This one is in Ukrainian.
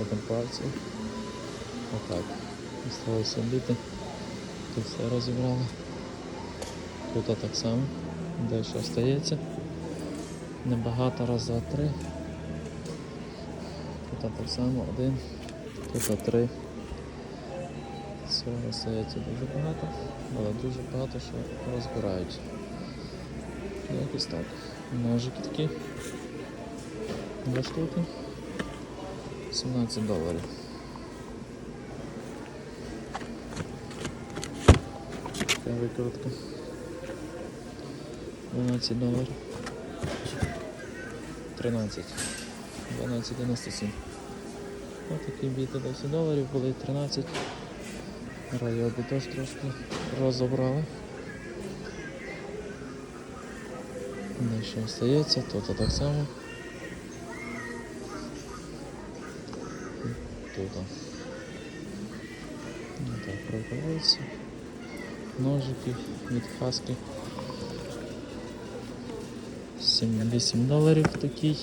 Що там по акції? Отак. Осталося біти. Тут все розібрали. Тут так само. Дещо остається. Небагато, раз, два, три. Тут так само один. Тут три. Всього остається дуже багато, але дуже багато що розбирають. Якось так. Ножики такі. Два штуки. 17 доларів. Така викрутка. 12 доларів. 13. 12,97. Ось такі біти 10 доларів були 13. Райоби теж трошки розібрали. Не ще остається, тут так само. Тут. Ну, так, продається. Ножики від хаски. 7-8 доларів такий.